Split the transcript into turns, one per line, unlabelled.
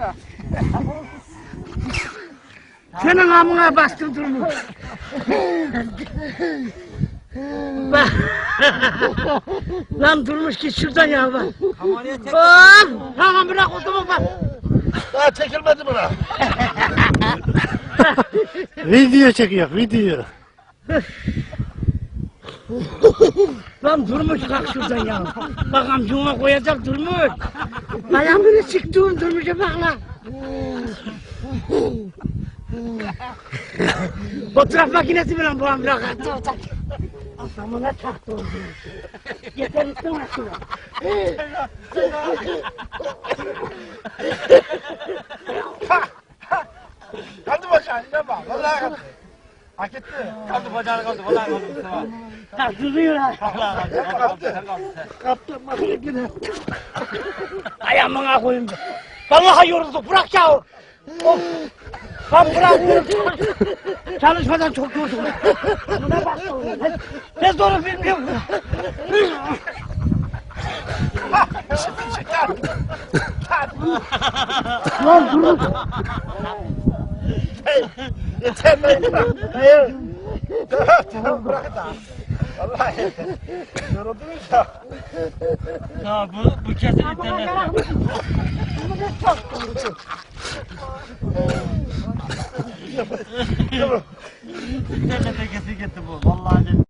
sana.
Senin amına bastım durmuş. Bak. Lan durmuş git şuradan ya bak. Lan! Lan bırak otumu bak.
Daha çekilmedi buna.
Video çekiyor, video.
Lan durmuş kalk şuradan ya. Bak amcuma koyacak durmuş. Ayağımını sıktığım durmuşa bak lan. Fotoğraf makinesi mi lan bu amca? Adamına çaktı oldu. Yeter istemez.
Kaldı bacağını yine bak. Vallahi. Hak etti.
Kaldı bacağını kaldı. Vallahi kaldı Mustafa.
Taktırıyor ha.
Vallahi kaldı. Kaldı. Sen kaldı sen.
Kaptım makinekini. Ayağımına koyayım. da. Vallahi yorulduk bırak ya. Of. Lan bırak bunu. Çalışmadan çok yoruldum. Buna bak. Ne, ne zoru bilmiyorum. Lan durun.
Yeter lan. Hayır. Tamam tamam bırak da. Vallahi. Yoruldunuz ya.
Ha bu, bu kesin internette. İnternete kesin gitti bu. Vallahi.